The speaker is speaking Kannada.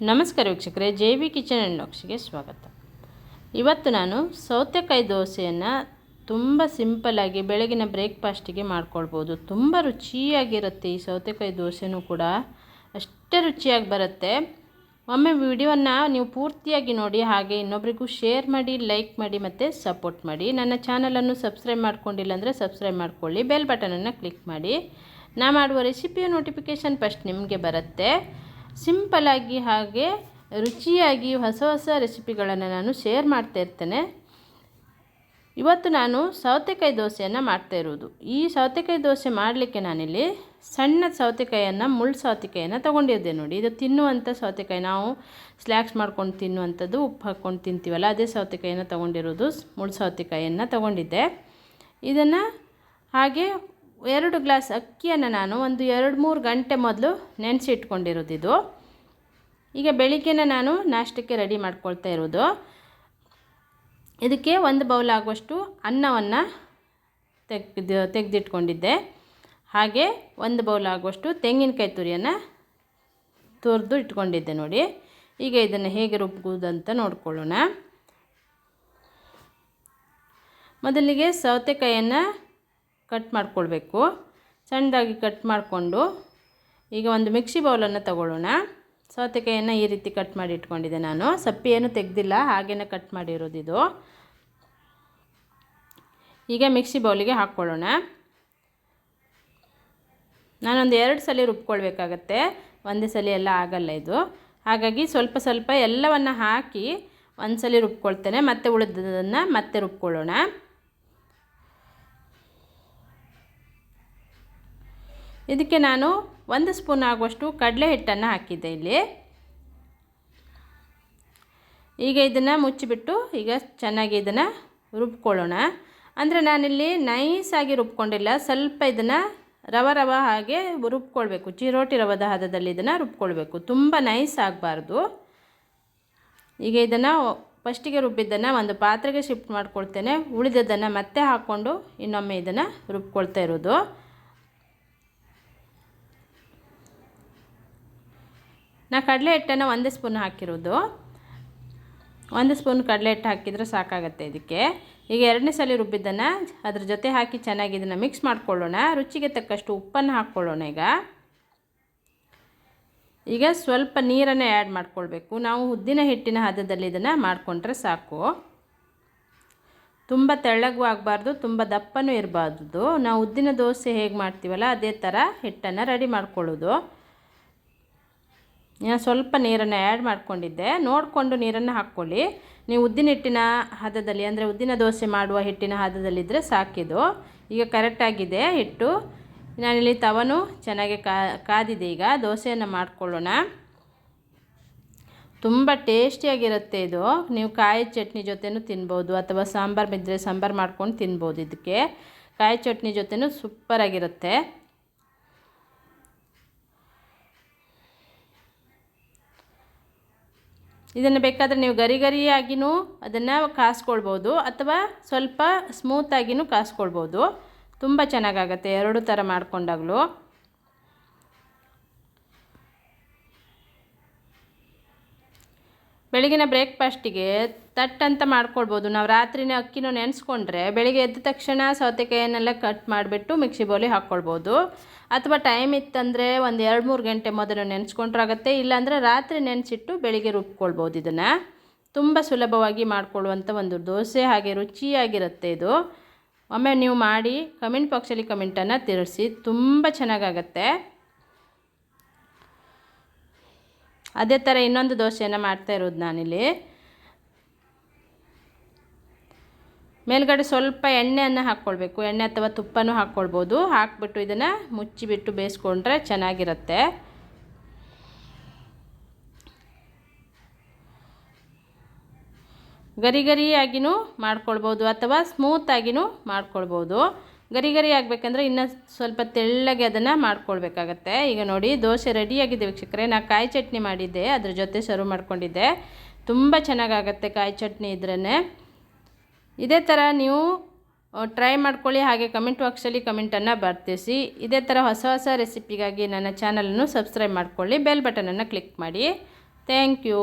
ನಮಸ್ಕಾರ ವೀಕ್ಷಕರೇ, ಜೆ ವಿ ಕಿಚನ್ ಆ್ಯಂಡ್ ಬಾಕ್ಸ್ಗೆ ಸ್ವಾಗತ. ಇವತ್ತು ನಾನು ಸೌತೆಕಾಯಿ ದೋಸೆಯನ್ನು ತುಂಬ ಸಿಂಪಲ್ಲಾಗಿ ಬೆಳಗಿನ ಬ್ರೇಕ್ಫಾಸ್ಟಿಗೆ ಮಾಡ್ಕೊಳ್ಬೋದು. ತುಂಬ ರುಚಿಯಾಗಿರುತ್ತೆ ಈ ಸೌತೆಕಾಯಿ ದೋಸೆನೂ ಕೂಡ. ಅಷ್ಟೇ ರುಚಿಯಾಗಿ ಬರುತ್ತೆ. ಒಮ್ಮೆ ವಿಡಿಯೋನ ನೀವು ಪೂರ್ತಿಯಾಗಿ ನೋಡಿ, ಹಾಗೆ ಇನ್ನೊಬ್ರಿಗೂ ಶೇರ್ ಮಾಡಿ, ಲೈಕ್ ಮಾಡಿ ಮತ್ತು ಸಪೋರ್ಟ್ ಮಾಡಿ. ನನ್ನ ಚಾನಲನ್ನು ಸಬ್ಸ್ಕ್ರೈಬ್ ಮಾಡ್ಕೊಂಡಿಲ್ಲ ಅಂದರೆ ಸಬ್ಸ್ಕ್ರೈಬ್ ಮಾಡ್ಕೊಳ್ಳಿ, ಬೆಲ್ ಬಟನನ್ನು ಕ್ಲಿಕ್ ಮಾಡಿ. ನಾ ಮಾಡುವ ರೆಸಿಪಿಯ ನೋಟಿಫಿಕೇಷನ್ ಫಸ್ಟ್ ನಿಮಗೆ ಬರುತ್ತೆ. ಸಿಂಪಲಾಗಿ ಹಾಗೆ ರುಚಿಯಾಗಿ ಹೊಸ ಹೊಸ ರೆಸಿಪಿಗಳನ್ನು ನಾನು ಶೇರ್ ಮಾಡ್ತಾ ಇರ್ತೇನೆ. ಇವತ್ತು ನಾನು ಸೌತೆಕಾಯಿ ದೋಸೆಯನ್ನು ಮಾಡ್ತಾ ಇರುವುದು ಈ ಸೌತೆಕಾಯಿ ದೋಸೆ ಮಾಡಲಿಕ್ಕೆ ನಾನಿಲ್ಲಿ ಸಣ್ಣ ಸೌತೆಕಾಯಿಯನ್ನು, ಮುಳ್ಳು ಸೌತೆಕಾಯಿಯನ್ನು ತೊಗೊಂಡಿದ್ದೆ ನೋಡಿ. ಇದು ತಿನ್ನುವಂಥ ಸೌತೆಕಾಯಿ. ನಾವು ಸ್ಲ್ಯಾಕ್ಸ್ ಮಾಡ್ಕೊಂಡು ತಿನ್ನುವಂಥದ್ದು ಉಪ್ಪು ಹಾಕ್ಕೊಂಡು ತಿಂತೀವಲ್ಲ, ಅದೇ ಸೌತೆಕಾಯಿಯನ್ನು ತೊಗೊಂಡಿರೋದು, ಮುಳ್ಳು ಸೌತೆಕಾಯಿಯನ್ನು ತೊಗೊಂಡಿದ್ದೆ. ಇದನ್ನು ಹಾಗೆ ಎರಡು ಗ್ಲಾಸ್ ಅಕ್ಕಿಯನ್ನು ನಾನು ಒಂದು ಎರಡು ಮೂರು ಗಂಟೆ ಮೊದಲು ನೆನೆಸಿ ಇಟ್ಕೊಂಡಿರೋದು ಇದು ಈಗ ಬೆಳಿಗ್ಗೆನೇ ನಾನು ನಾಷ್ಟಕ್ಕೆ ರೆಡಿ ಮಾಡ್ಕೊಳ್ತಾ ಇರೋದು. ಇದಕ್ಕೆ ಒಂದು ಬೌಲ್ ಆಗುವಷ್ಟು ಅನ್ನವನ್ನು ತೆಗೆದು ತೆಗೆದಿಟ್ಕೊಂಡಿದ್ದೆ. ಹಾಗೆ ಒಂದು ಬೌಲ್ ಆಗುವಷ್ಟು ತೆಂಗಿನಕಾಯಿ ತುರಿಯನ್ನು ತುರಿದು ಇಟ್ಕೊಂಡಿದ್ದೆ ನೋಡಿ. ಈಗ ಇದನ್ನು ಹೇಗೆ ರುಬ್ಬೋದಂತ ನೋಡ್ಕೊಳ್ಳೋಣ. ಮೊದಲಿಗೆ ಸೌತೆಕಾಯಿಯನ್ನು ಕಟ್ ಮಾಡ್ಕೊಳ್ಬೇಕು. ಸಣ್ಣದಾಗಿ ಕಟ್ ಮಾಡಿಕೊಂಡು ಈಗ ಒಂದು ಮಿಕ್ಸಿ ಬೌಲನ್ನು ತಗೊಳ್ಳೋಣ. ಸೌತೆಕಾಯಿಯನ್ನು ಈ ರೀತಿ ಕಟ್ ಮಾಡಿ ಇಟ್ಕೊಂಡಿದ್ದೆ ನಾನು. ಸಪ್ಪಿ ಏನು ತೆಗೆದಿಲ್ಲ ಹಾಗೇ ಕಟ್ ಮಾಡಿರೋದು ಇದು. ಈಗ ಮಿಕ್ಸಿ ಬೌಲಿಗೆ ಹಾಕ್ಕೊಳ್ಳೋಣ. ನಾನೊಂದು ಎರಡು ಸಲ ರುಬ್ಕೊಳ್ಬೇಕಾಗತ್ತೆ. ಒಂದೇ ಸಲ ಎಲ್ಲ ಆಗಲ್ಲ ಇದು. ಹಾಗಾಗಿ ಸ್ವಲ್ಪ ಸ್ವಲ್ಪ ಎಲ್ಲವನ್ನು ಹಾಕಿ ಒಂದು ಸಲ ರುಬ್ಕೊಳ್ತೇನೆ. ಮತ್ತೆ ಉಳಿದದನ್ನು ಮತ್ತೆ ರುಬ್ಕೊಳ್ಳೋಣ. ಇದಕ್ಕೆ ನಾನು ಒಂದು ಸ್ಪೂನ್ ಆಗುವಷ್ಟು ಕಡಲೆ ಹಿಟ್ಟನ್ನು ಹಾಕಿದ್ದೆ ಇಲ್ಲಿ. ಈಗ ಇದನ್ನು ಮುಚ್ಚಿಬಿಟ್ಟು ಈಗ ಚೆನ್ನಾಗಿ ಇದನ್ನು ರುಬ್ಕೊಳ್ಳೋಣ. ಅಂದರೆ ನಾನಿಲ್ಲಿ ನೈಸಾಗಿ ರುಬ್ಕೊಂಡಿಲ್ಲ, ಸ್ವಲ್ಪ ಇದನ್ನು ರವ ರವ ಹಾಗೆ ರುಬ್ಕೊಳ್ಬೇಕು, ಚಿರೋಟಿ ರವದ ಹದದಲ್ಲಿ ಇದನ್ನು ರುಬ್ಕೊಳ್ಬೇಕು. ತುಂಬ ನೈಸ್ ಆಗಬಾರ್ದು. ಈಗ ಇದನ್ನು ಫಸ್ಟಿಗೆ ರುಬ್ಬಿದ್ದನ್ನು ಒಂದು ಪಾತ್ರೆಗೆ ಶಿಫ್ಟ್ ಮಾಡ್ಕೊಳ್ತೇನೆ. ಉಳಿದದ್ದನ್ನು ಮತ್ತೆ ಹಾಕ್ಕೊಂಡು ಇನ್ನೊಮ್ಮೆ ಇದನ್ನು ರುಬ್ಕೊಳ್ತಾ ಇರೋದು. ನಾ ಕಡಲೆ ಹಿಟ್ಟನ್ನು ಒಂದೇ ಸ್ಪೂನ್ ಹಾಕಿರೋದು. ಒಂದು ಸ್ಪೂನ್ ಕಡಲೆ ಹಿಟ್ಟು ಹಾಕಿದರೆ ಸಾಕಾಗುತ್ತೆ ಇದಕ್ಕೆ. ಈಗ ಎರಡನೇ ಸಲ ರುಬ್ಬಿದ್ದನ್ನು ಅದ್ರ ಜೊತೆ ಹಾಕಿ ಚೆನ್ನಾಗಿ ಇದನ್ನು ಮಿಕ್ಸ್ ಮಾಡ್ಕೊಳ್ಳೋಣ. ರುಚಿಗೆ ತಕ್ಕಷ್ಟು ಉಪ್ಪನ್ನು ಹಾಕ್ಕೊಳ್ಳೋಣ ಈಗ. ಈಗ ಸ್ವಲ್ಪ ನೀರನ್ನು ಆ್ಯಡ್ ಮಾಡ್ಕೊಳ್ಬೇಕು. ನಾವು ಉದ್ದಿನ ಹಿಟ್ಟಿನ ಹದದಲ್ಲಿ ಇದನ್ನು ಮಾಡಿಕೊಂಡ್ರೆ ಸಾಕು. ತುಂಬ ತೆಳ್ಳಗೂ ಆಗಬಾರ್ದು, ತುಂಬ ದಪ್ಪನೂ ಇರಬಾರ್ದು. ನಾವು ಉದ್ದಿನ ದೋಸೆ ಹೇಗೆ ಮಾಡ್ತೀವಲ್ಲ, ಅದೇ ಥರ ಹಿಟ್ಟನ್ನು ರೆಡಿ ಮಾಡ್ಕೊಳ್ಳೋದು. ನಾನು ಸ್ವಲ್ಪ ನೀರನ್ನು ಆ್ಯಡ್ ಮಾಡಿಕೊಂಡಿದ್ದೆ. ನೋಡಿಕೊಂಡು ನೀರನ್ನು ಹಾಕ್ಕೊಳ್ಳಿ. ನೀವು ಉದ್ದಿನ ಹಿಟ್ಟಿನ ಹದದಲ್ಲಿ, ಅಂದರೆ ಉದ್ದಿನ ದೋಸೆ ಮಾಡುವ ಹಿಟ್ಟಿನ ಹದದಲ್ಲಿದ್ದರೆ ಸಾಕಿದು ಈಗ ಕರೆಕ್ಟಾಗಿದೆ ಹಿಟ್ಟು. ನಾನಿಲ್ಲಿ ತವನು ಚೆನ್ನಾಗಿ ಕಾದಿದೆ ಈಗ. ದೋಸೆಯನ್ನು ಮಾಡಿಕೊಳ್ಳೋಣ. ತುಂಬ ಟೇಸ್ಟಿಯಾಗಿರುತ್ತೆ ಇದು. ನೀವು ಕಾಯಿ ಚಟ್ನಿ ಜೊತೆನೂ ತಿನ್ಬೋದು, ಅಥವಾ ಸಾಂಬಾರು ಬಿದ್ದರೆ ಸಾಂಬಾರು ಮಾಡ್ಕೊಂಡು ತಿನ್ಬೋದು ಇದಕ್ಕೆ. ಕಾಯಿ ಚಟ್ನಿ ಜೊತೆನೂ ಸೂಪರಾಗಿರುತ್ತೆ ಇದನ್ನು ಬೇಕಾದರೆ ನೀವು ಗರಿ ಗರಿಯಾಗಿಯೂ ಅದನ್ನು ಕಾಸ್ಕೊಳ್ಬೋದು ಅಥವಾ ಸ್ವಲ್ಪ ಸ್ಮೂತಾಗಿಯೂ ಕಾಸ್ಕೊಳ್ಬೋದು. ತುಂಬ ಚೆನ್ನಾಗಾಗತ್ತೆ ಎರಡು ಥರ ಮಾಡಿಕೊಂಡಾಗಲೂ. ಬೆಳಗಿನ ಬ್ರೇಕ್ಫಾಸ್ಟಿಗೆ ತಟ್ಟಂತ ಮಾಡ್ಕೊಳ್ಬೋದು. ನಾವು ರಾತ್ರಿನೇ ಅಕ್ಕಿನೂ ನೆನೆಸ್ಕೊಂಡ್ರೆ ಬೆಳಿಗ್ಗೆ ಎದ್ದ ತಕ್ಷಣ ಸೌತೆಕಾಯನ್ನೆಲ್ಲ ಕಟ್ ಮಾಡಿಬಿಟ್ಟು ಮಿಕ್ಸಿ ಬೌಲಿಗೆ ಹಾಕ್ಕೊಳ್ಬೋದು ಅಥವಾ ಟೈಮ್ ಇತ್ತಂದರೆ ಒಂದು ಎರಡು ಮೂರು ಗಂಟೆ ಮೊದಲು ನೆನೆಸ್ಕೊಂಡ್ರಾಗತ್ತೆ ಇಲ್ಲಾಂದರೆ ರಾತ್ರಿ ನೆನೆಸಿಟ್ಟು ಬೆಳಿಗ್ಗೆ ರುಬ್ಕೊಳ್ಬೋದು ಇದನ್ನು. ತುಂಬ ಸುಲಭವಾಗಿ ಮಾಡಿಕೊಳ್ಳುವಂಥ ಒಂದು ದೋಸೆ ಹಾಗೆ ರುಚಿಯಾಗಿರುತ್ತೆ ಇದು. ಒಮ್ಮೆ ನೀವು ಮಾಡಿ ಕಮೆಂಟ್ ಬಾಕ್ಸಲ್ಲಿ ಕಮೆಂಟನ್ನು ತಿಳಿಸಿ ತುಂಬ ಚೆನ್ನಾಗಾಗತ್ತೆ. ಅದೇ ಥರ ಇನ್ನೊಂದು ದೋಸೆಯನ್ನು ಮಾಡ್ತಾ ಇರೋದು ನಾನಿಲ್ಲಿ. ಮೇಲ್ಗಡೆ ಸ್ವಲ್ಪ ಎಣ್ಣೆಯನ್ನು ಹಾಕ್ಕೊಳ್ಬೇಕು. ಎಣ್ಣೆ ಅಥವಾ ತುಪ್ಪನೂ ಹಾಕ್ಕೊಳ್ಬೋದು. ಹಾಕ್ಬಿಟ್ಟು ಇದನ್ನು ಮುಚ್ಚಿಬಿಟ್ಟು ಬೇಯಿಸ್ಕೊಂಡ್ರೆ ಚೆನ್ನಾಗಿರುತ್ತೆ. ಗರಿ ಗರಿಯಾಗಿಯೂ ಮಾಡ್ಕೊಳ್ಬೋದು ಅಥವಾ ಸ್ಮೂತಾಗಿಯೂ ಮಾಡ್ಕೊಳ್ಬೋದು. ಗರಿ ಗರಿ ಆಗಬೇಕಂದ್ರೆ ಇನ್ನೂ ಸ್ವಲ್ಪ ತೆಳ್ಳಗೆ ಅದನ್ನು ಮಾಡ್ಕೊಳ್ಬೇಕಾಗತ್ತೆ. ಈಗ ನೋಡಿ, ದೋಸೆ ರೆಡಿಯಾಗಿದೆ ವೀಕ್ಷಕರೇ. ನಾ ಕಾಯಿ ಚಟ್ನಿ ಮಾಡಿದ್ದೆ. ಅದ್ರ ಜೊತೆ ಸರ್ವ್ ಮಾಡ್ಕೊಂಡಿದ್ದೆ. ತುಂಬ ಚೆನ್ನಾಗಾಗತ್ತೆ ಕಾಯಿ ಚಟ್ನಿ ಇದ್ರೇ ಇದೇ ಥರ ನೀವು ಟ್ರೈ ಮಾಡ್ಕೊಳ್ಳಿ, ಹಾಗೆ ಕಮೆಂಟ್ ಬಾಕ್ಸಲ್ಲಿ ಕಮೆಂಟನ್ನು ಬರ್ತಿಸಿ. ಇದೇ ಥರ ಹೊಸ ಹೊಸ ರೆಸಿಪಿಗಾಗಿ ನನ್ನ ಚಾನಲನ್ನು ಸಬ್ಸ್ಕ್ರೈಬ್ ಮಾಡಿಕೊಳ್ಳಿ ಬೆಲ್ ಬಟನನ್ನು ಕ್ಲಿಕ್ ಮಾಡಿ. Thank you